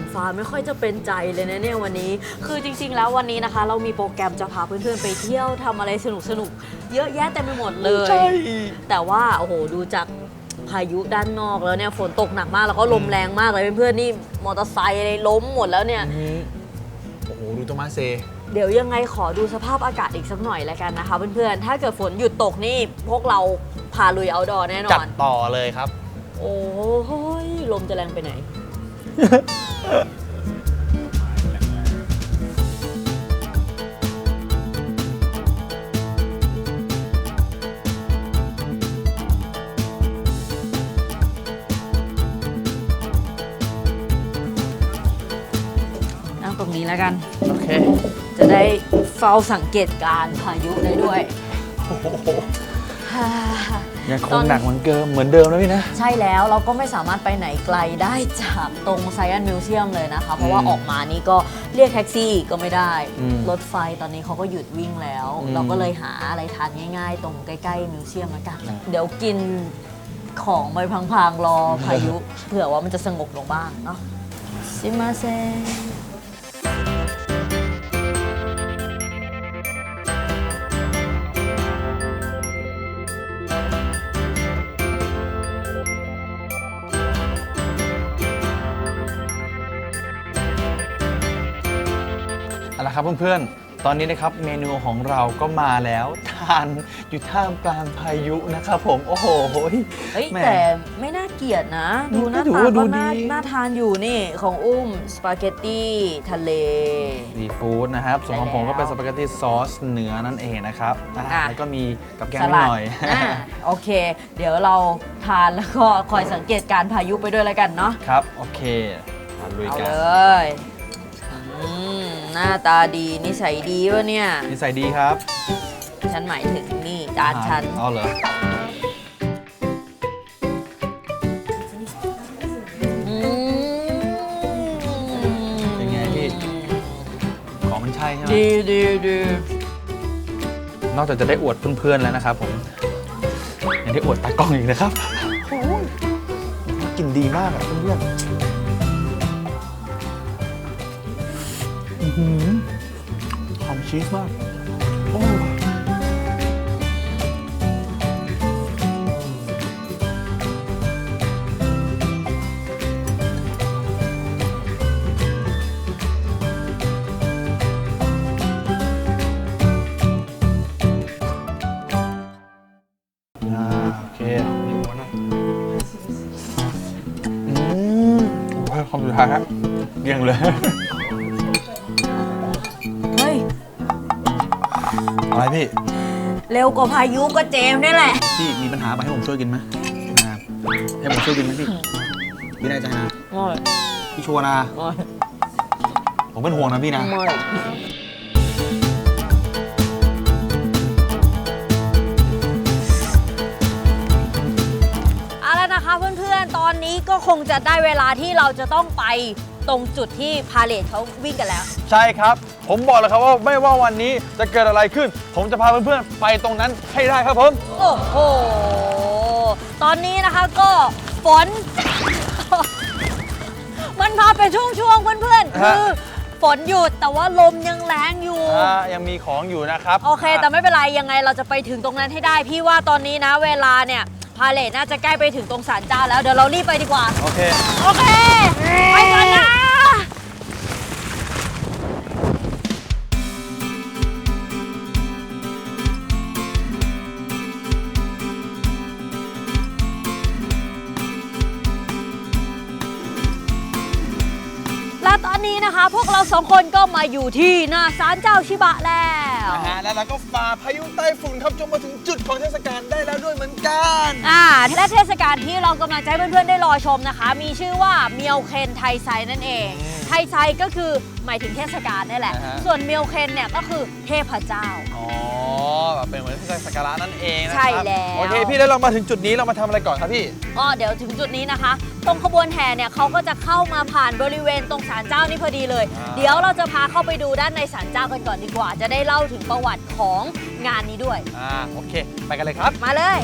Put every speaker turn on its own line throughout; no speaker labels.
นฟ้าไม่ค่อยจะเป็นใจเลยนะเนี่ยวันนี้ คือจริง ๆ แล้ววันนี้นะคะ เรามีโปรแกรมจะพาเพื่อนๆไปเที่ยวทำอะไรสนุกๆเยอะแยะเต็มไปหมดเลย
ใช่
แต่ว่าโอ้โหดูจากพายุด้านนอกแล้วเนี่ยฝนตกหนักมากแล้วก็ลมแรงมากเลยเพื่อนๆนี่มอเตอร์ไซค์อะไรล้มหมดแล้วเนี่ย
โอ้โห ดูโตมาเซ
เดี๋ยวยังไงขอดูสภาพอากาศอีกสักหน่อยแล้วกันนะคะเพื่อนๆ ถ้าเกิดฝนหยุดตกนี่พวกเราพาลุยเอาดอแน่น
จั
อ
ด
น
ต่อเลยครับ
โอ้ยลมจะแรงไปไหน นั่งตรงนี้แล้วกัน
โอเค
จะได้เฝ้าสังเกตการณ์พายุได้ด้วย
โอ้โห
ฮ่า
ยังค
ตองน
หนักเหมือนเดิมเหมือนเดิมนะพี่นะ
ใช่แล้วเราก็ไม่สามารถไปไหนไกลได้จากตรงไซ e อนมิวเซียมเลยนะคะ เพราะว่า
อืม
ออกมานี่ก็เรียกแท็กซี่ก็ไม่ได้
อืม
รถไฟตอนนี้เขาก็หยุดวิ่งแล้ว
อืม
เราก็เลยหาอะไรทานง่ายๆ ตรงใกล้ๆมิวเซียมแล้วกัน
อืม
เดี๋ยวกินของไปพลางๆรอพายุ เผื่อว่ามันจะสงบลงบ้างเนาะซิมาเซ
เอาละครับเพื่อนๆ ตอนนี้นะครับเมนูของเราก็มาแล้วทานอยู่ท่ามกลางพายุนะครับผมโอ้โห
เฮ้ย
แหม่
แต่ไม่น่าเกลียดนะ ดูหน้า
ก็ถือ
ตา
ว่าดู
ก็น่า
ดี
น่าทานอยู่นี่ ของอุ้ม สปาเกตตี้ทะเล
ซีฟู้ดนะครับส่วนของผม
ใช่แล้ว
ก็เป็นสปาเกตตี้ซอสเนื้อนั่นเองนะครับอ่า
อะ
แล้วก็มีกับแกล้ม
ส
นิด
ลัด
หน่อย
อ่าโอเค เดี๋ยวเราทานแล้วก็คอยสังเกตการณ์พายุไปด้วยแล้วกันเนาะ
ครับ โอเคมาลุย
เอา
กัน
เลยอืม หน้าตาดีนิสัยดีวะเนี่ย
นิสัยดีครับ
ฉันหมายถึงนี่จานฉัน
เอาเหรอ
อืม
เป็นไงพี่ ของมันใช่ใช่ไหม
ดีดีดี
นอกจากจะได้อวดเพื่อนๆแล้วนะครับผมยังได้อวดตากล้องอีกนะครับโอ้ยกลิ่นดีมากอะเพื่อนๆ หอมชีสมาก อะไรพี่
เร็วกว่าพายุก็เจมส์นี่แหละ
พี่มีปัญหาไปให้ผมช่วยกินไหมอ่าให้ผมช่วยกินไหมพี่พี่แน่ใจนะ
ไม่
พี่ชัวร์นะ
ไม่
ผมเป็นห่วงนะพี่นะ
ไม่เอาละนะคะเพื่อนๆ ตอนนี้ก็คงจะได้เวลาที่เราจะต้องไป ตรงจุดที่พาเลทเขาวิ่งกันแล้ว
ใช่ครับ ผมบอกเลยครับว่าไม่ว่าวันนี้จะเกิดอะไรขึ้น ผมจะพาเพื่อนๆไปตรงนั้นให้ได้ครับผม
โอ้โห ตอนนี้นะคะก็ฝน มันพาไปช่วงๆเพื่อนๆ
ฮะ
คือฝนหยุดแต่ว่าลมยังแรงอยู่
อ่ายังมีของอยู่นะครับ
โอเค แต่ไม่เป็นไร ยังไงเราจะไปถึงตรงนั้นให้ได้ พี่ว่าตอนนี้นะ เวลาเนี่ย พาเลทน่าจะใกล้ไปถึงตรงศาลเจ้าแล้ว เดี๋ยวเรารีบไปดีกว่า
โอเค
โอเค สองคนก็มาอยู่ที่หน้าศาลเจ้าชิบะแล้ว
นะฮะแล้วเราก็ฝ่าพายุใต้ฝุ่นครับจนมาถึงจุดของเทศกาลได้แล้วด้วยเหมือนกัน
อ่าและเทศกาลที่เรากำลังจะให้เพื่อนๆได้รอชมนะคะ มีชื่อว่าเมียวเคนไทไซนั่นเอง
อืม
ไทไซก็คือหมายถึงเทศกาลนี่แหละ
อ่าฮะ
ส่วนเมียวเคนเนี่ยก็คือเทพเจ้า
อ๋อแบบ เป็นเหมือนเทศกาลนั่นเองนะค
ใช่
รับ
แล้ว
โอเคพี่แล้วเรามาถึงจุดนี้เรามาทำอะไรก่อนครับพี่
ก็เดี๋ยวถึงจุดนี้นะคะ ตรงขบวนแห่เนี่ยเขาก็จะเข้ามาผ่านบริเวณตรงศาลเจ้านี่พอดีเลย
อ่า
เดี๋ยวเราจะพาเข้าไปดูด้านในศาลเจ้ากันก่อนดีกว่า จะได้เล่าถึงประวัติของงานนี้ด้วย
อ่าโอเค ไปกันเลยครับ
มาเลย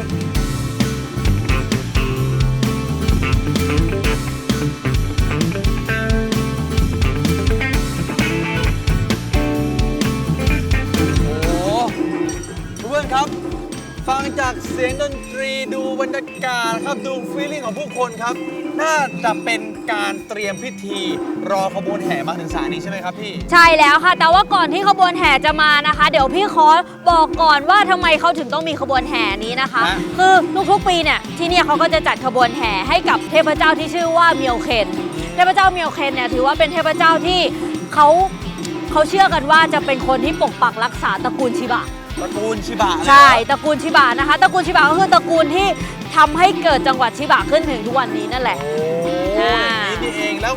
า
นะครับดูฟีลลิ่งของผู้คนครับ น่าจะเป็นการเตรียมพิธีรอขบวนแห่มาถึงศาลนี้ใช่ไหมครับพี่
ใช่แล้วค่ะ แต่ว่าก่อนที่ขบวนแห่จะมานะคะ เดี๋ยวพี่ขอบอกก่อนว่าทำไมเขาถึงต้องมีขบวนแห่นี้นะคะ
ฮะ
คือทุกๆปีเนี่ยที่เนี่ยเขาก็จะจัดขบวนแห่ให้กับเทพเจ้าที่ชื่อว่าเมียวเคนเทพเจ้าเมียวเคนเนี่ยถือว่าเป็นเทพเจ้าที่เขาเขาเชื่อกันว่าจะเป็นคนที่ปกปักรักษาตระกูลชิบะ
ตระกูลชิบะเลยเหรอ
ใช่ตระกูลชิบะนะคะตระกูลชิบะก็คือตระกูลที่ทำให้เกิดจังหวัดชิบะขึ้นถึงทุกวันนี้นั่นแหละ
โอ้อย่างนี้นี่เองแล้ว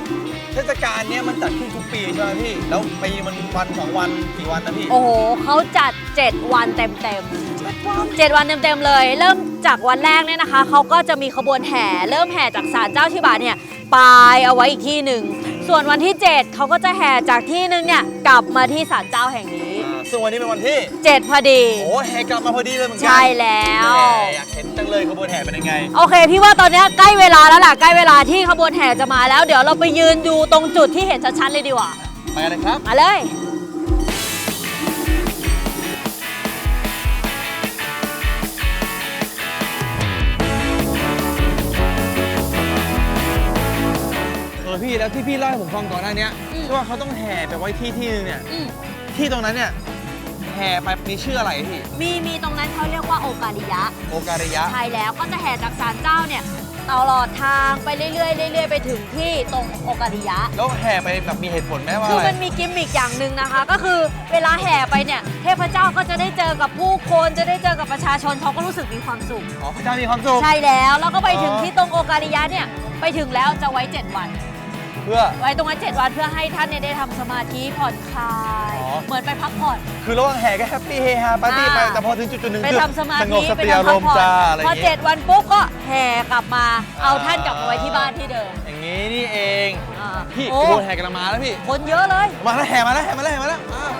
เทศกาลเนี้ยมันจัดขึ้นทุกปีใช่ไหมพี่ แล้วปีมันวันสองวันกี่วันนะพี่
โอ้โหเขาจัด 7 วันเต็มๆ7วันเต็มๆเลย เริ่มจากวันแรกเนี่ยนะคะ เขาก็จะมีขบวนแห่ เริ่มแห่จากศาลเจ้าชิบะเนี่ยไปเอาไว้อีกที่หนึ่ง ส่วนวันที่ 7เขาก็จะแห่จากที่หนึ่งเนี่ยกลับมาที่ศาลเจ้าแห่งนี้
อ่า ซึ่งวันนี้เป็นวันที่
7พอดี
โอ้แห่กลับมาพอดีเลยเหมือนกั
ใช่แล้ว
แหมอยากเห็นจังเลยขบวนแห่เป็นยังไง
โอเค พี่ว่าตอนเนี้ยใกล้เวลาแล้วล่ะ ใกล้เวลาที่ขบวนแห่จะมาแล้ว เดี๋ยวเราไปยืนดูตรงจุดที่เห็นชัดๆเลยดีกว่า
ไปกันเลยครับ
มาเลย
เออพี่แล้วที่พี่เล่าให้ผมฟังก่อนหน้าเนี้ย
อืม
ที่ว่าเขาต้องแห่ไปไว้ที่ที่นึงเนี่ย
อืม
ที่ตรงนั้นเนี่ย แห่ไปมีชื่ออะไรพี่
มีมีตรงนั้นเขาเรียกว่าโอกาลิยะ
โอการยะ
ใช่แล้วก็จะแห่จากศาลเจ้าเนี่ยตลอดทางไปเรื่อยๆเรื่อยๆไปถึงที่ตรงโอกาลิยะ
แล้วแห่ไปแบบมีเหตุผลไหมว่า
คือ
อะไร
มันมีกิมมิคอย่างหนึ่งนะคะ ก็คือเวลาแห่ไปเนี่ยเทพเจ้าก็จะได้เจอกับผู้คนจะได้เจอกับประชาชนเขาก็รู้สึกมีความสุข
อ๋อพระเจ้ามีความสุข
ใช่แล้วแล้วก็ไปถึง
อ๋อ
ที่ตรงโอกาลิยะเนี่ยไปถึงแล้วจะไว้ 7 วัน
เพื่อ
ไว้ตรงนั้น7วันเพื่อให้ท่านเนี่ยได้ทำสมาธิผ่อนคลาย
อ๋อ
เหมือนไปพักผ่อน
คือระหว่างแห่ก็แฮปปี้เฮฮาปาร์ตี้ไป
อ่า
แต่พอถึงจุดจุดๆหนึ่ง
ไป
คือ
ทำสมา
สง
ธิ
บส
ไป
ติอา
ทำ
ร
พัก
มณ์
ผ่อน
จ้าอะไรอ
พอย่าง
งี้
เจ็ดวันปุ๊บก็แห่กลับมา เอา
อ่า
ท่านกลับมาไว้ที่บ้านที่เดิม
อย่างนี้นี่เอง
อ่า
พี่
โอ้
กระบวนแห่กันมาแล้วพี่
คนเยอะเลย
มาแล้วแห่มาแล้วแห่มาแล้วแห่มาแล้วอ่า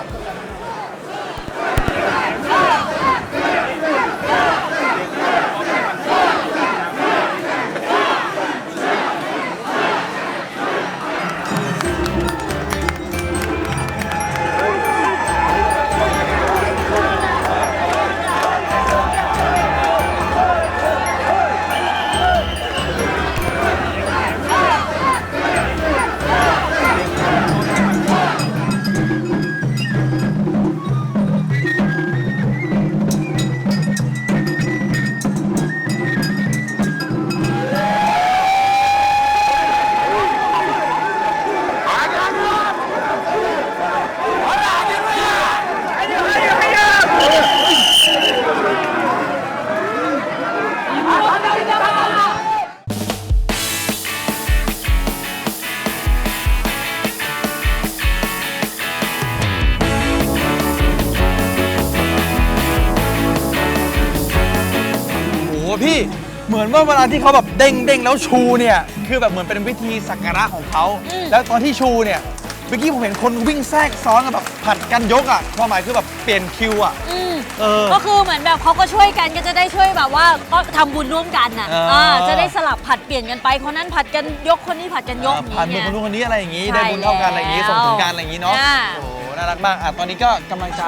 พี่เหมือนว่าเวลาที่เขาแบบเด้งเด้งแล้วชูเนี่ยคือแบบเหมือนเป็นวิธีสักการะของเขา
อืม
แล้วตอนที่ชูเนี่ยเมื่อกี้ผมเห็นคนวิ่งแทรกซ้อนกันแบบผัดกันยกอะความหมายคือแบบเปลี่ยนคิวอะ
อืม
เออ
ก็คือเหมือนแบบเขาก็ช่วยกันก็จะได้ช่วยแบบว่าก็ทำบุญร่วมกันน่ะ
เอออ่า
จะได้สลับผัดเปลี่ยนกันไปคนนั้นผัดกันยกคนนี้ผัดกันยก
ผ่าน
อย่าง
มือคนนู้
เงี้ย
นคนนี้อะไรอย่างงี้
ใช่
ได้บุญเท่ากันอะไรอย่างงี้
แล้ว
ส่งถึงกันอะไรอย่างงี้เนาะ
อ่า
โอ้โหน่ารักมาก อะ ตอนนี้ก็กำลังจะ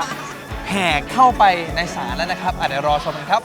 แห่เข้าไปในศาลแล้วนะครับ อะเดี๋ยวรอชมกันครับ